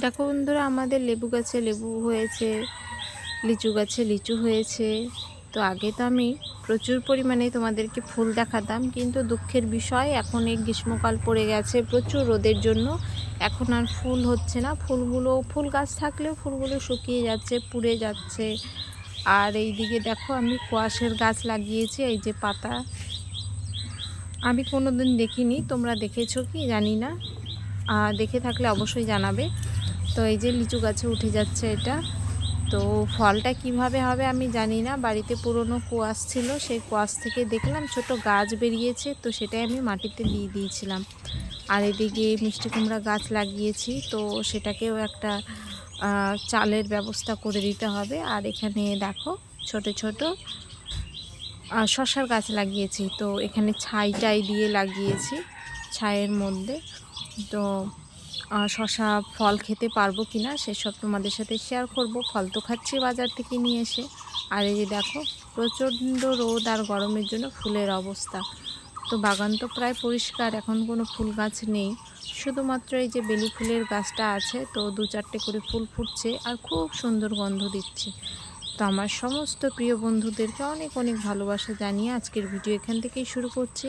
দেখো বন্ধুরা, আমাদের লেবু গাছে লেবু হয়েছে, লিচু গাছে লিচু হয়েছে। তো আগে তো আমি প্রচুর পরিমাণে তোমাদেরকে ফুল দেখাতাম, কিন্তু দুঃখের বিষয়, এখন এই গ্রীষ্মকাল পড়ে গেছে প্রচুর রোদের জন্য। এখন আর ফুল হচ্ছে না, ফুলগুলো, ফুল গাছ থাকলেও ফুলগুলো শুকিয়ে যাচ্ছে, পুড়ে যাচ্ছে। আর এই দিকে দেখো, আমি কোয়াশের গাছ লাগিয়েছি, এই যে পাতা। আমি কোনো দিন দেখিনি, তোমরা দেখেছ কি? জানি না। দেখে থাকলে অবশ্যই জানাবে। তো এই যে লিচু গাছে উঠে যাচ্ছে এটা। তো ফলটা কীভাবে হবে আমি জানি না। বাড়িতে পুরনো কোয়াশ ছিল, সেই কোয়াশ থেকে দেখলাম ছোট গাছ বেরিয়েছে, তো সেটাই আমি মাটিতে দিয়ে দিয়েছিলাম। আর এদিকে মিষ্টি কুমড়া গাছ লাগিয়েছি, তো সেটাকেও একটা চালের ব্যবস্থা করে দিতে হবে। আর এখানে দেখো ছোট ছোট শশার গাছ লাগিয়েছি, তো এখানে ছাই টাই দিয়ে লাগিয়েছি, ছাইয়ের মধ্যে। তো শশা ফল খেতে পারব কি না সেসব তোমাদের সাথে শেয়ার করব। ফল তো খাচ্ছি বাজার থেকে নিয়ে এসে। আর এই যে দেখো, প্রচণ্ড রোদ আর গরমের জন্য ফুলের অবস্থা। তো বাগান তো প্রায় পরিষ্কার, এখন কোনো ফুল গাছ নেই। শুধুমাত্র এই যে বেলি ফুলের গাছটা আছে, তো দু চারটে করে ফুল ফুটছে আর খুব সুন্দর গন্ধ দিচ্ছে। তো আমার সমস্ত প্রিয় বন্ধুদেরকে অনেক অনেক ভালোবাসা জানিয়ে আজকের ভিডিও এখান থেকেই শুরু করছি।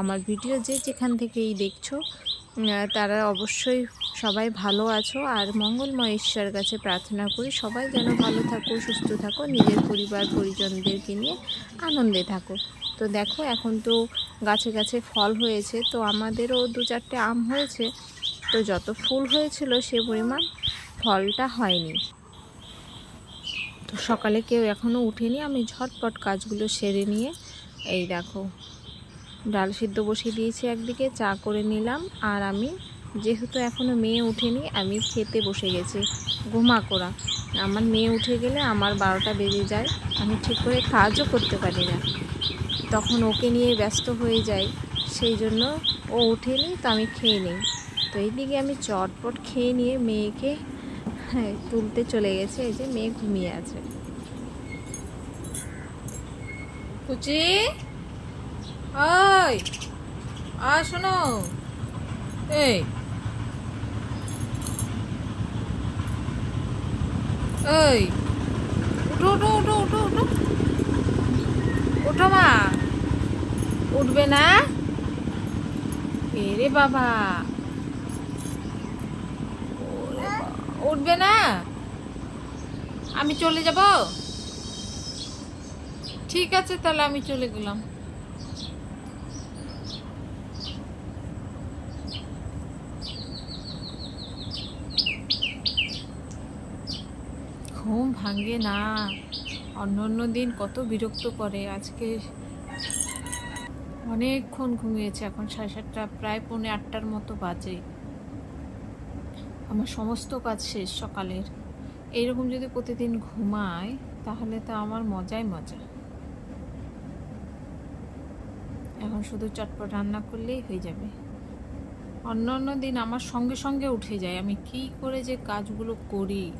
আমার ভিডিও যে যেখান থেকেই দেখছ তারা অবশ্যই সবাই ভালো আছো আর মঙ্গলময় ঈশ্বরের কাছে প্রার্থনা করি সবাই যেন ভালো থাকো, সুস্থ থাকো, নিজের পরিবার, পরিজনদেরকে নিয়ে আনন্দে থাকো। তো দেখো, এখন তো গাছে গাছে ফল হয়েছে, তো আমাদেরও দু চারটে আম হয়েছে, তো যত ফুল হয়েছিল সে পরিমাণ ফলটা হয়নি। তো সকালে কেউ এখনও উঠেনি, আমি ঝটপট কাজগুলো সেরে নিয়ে এই দেখো ডাল সিদ্ধ বসিয়ে দিয়েছি একদিকে, চা করে নিলাম। আর আমি, যেহেতু এখনও মেয়ে উঠেনি, আমি খেতে বসে গেছি। ঘুমা করা। আমার মেয়ে উঠে গেলে আমার বারোটা বেজে যায়। আমি ঠিক করে কাজও করতে পারি না। তখন ওকে নিয়ে ব্যস্ত হয়ে যাই। সেই জন্য ও উঠেনি, তো আমি খেয়ে নিই। তো এইদিকে আমি চটপট খেয়ে নিয়ে মেয়েকে হ্যাঁ তুলতে চলে গেছে। এই যে মেয়ে ঘুমিয়ে আছে। কুচি! ওই আ শোনো। এই। ওই উঠো উঠো উঠো উঠো উঠো। উঠো মা। উঠবে না? এরে বাবা, উঠবে না? আমি চলে যাব? ঠিক আছে তাহলে আমি চলে গেলাম ঘুম ভাঙে না। অন্য অন্য দিন কত বিরক্ত করে। আজকে অনেকক্ষণ ঘুমিয়েছে। এখন সাড়ে সাতটা, প্রায় পৌনে আটটার মতো বাজে। আমার সমস্ত কাজ শেষ সকালের। এইরকম যদি প্রতিদিন ঘুমায় তাহলে তো আমার মজাই মজা। এখন শুধু চটপট রান্না করলেই হয়ে যাবে। অন্য অন্য দিন আমার সঙ্গে সঙ্গে উঠে যায়। আমি কি করে যে কাজগুলো করি।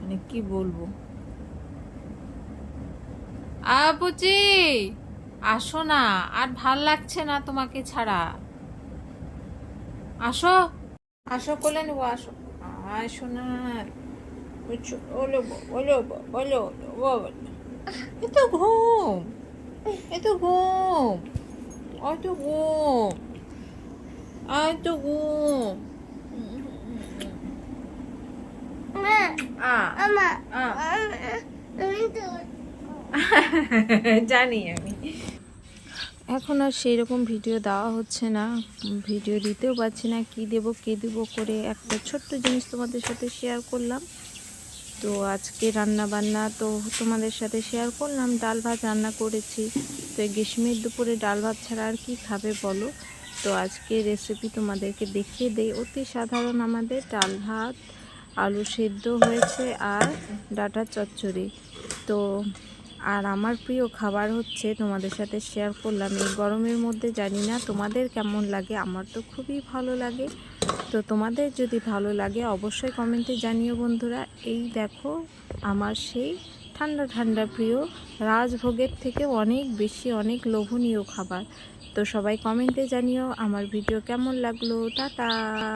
মানে কি বলব? আবুজি আসো না আর ভালো লাগছে না তোমাকে ছাড়া। আসো। আসো কোলে নেব আসো। আসো না বুঝছ, ওলো বো- ওলো বো- ওলো ওলো, ও বলো। এ তো ঘুম। এ তো ঘুম। ওই তো ঘুম। আয় তো ঘুম আ আমা আ তুমি তো জানি আমি এখন আর সেই রকম ভিডিও দেওয়া হচ্ছে না। ভিডিও দিতেও পারছি না কি দেব কি দেব করে একটা ছোট্ট জিনিস তোমাদের সাথে শেয়ার করলাম। তো আজকে রান্না বান্না তো তোমাদের সাথে শেয়ার করলাম ডাল ভাত রান্না করেছি। তো এই গ্রীষ্মের দুপুরে ডাল ভাত ছাড়া আর কি খাবে বলো? তো আজকে রেসিপি তোমাদেরকে দেখিয়ে দেই। অতি সাধারণ আমাদের ডাল ভাত। আলু সেদ্ধ হয়েছে আর ডাটা চচ্চড়ি। তো, আর আমার প্রিয় খাবার হচ্ছে তোমাদের সাথে শেয়ার করলাম। এই গরমের মধ্যে জানি না তোমাদের কেমন লাগে, আমার তো খুবই ভালো লাগে। তো তোমাদের যদি ভালো লাগে অবশ্যই কমেন্টে জানিও বন্ধুরা। এই দেখো, আমার সেই ঠান্ডা ঠান্ডা প্রিয় রাজভোগের থেকে অনেক বেশি অনেক লোভনীয় খাবার। তো সবাই কমেন্টে জানিও আমার ভিডিও কেমন লাগল। টাটা!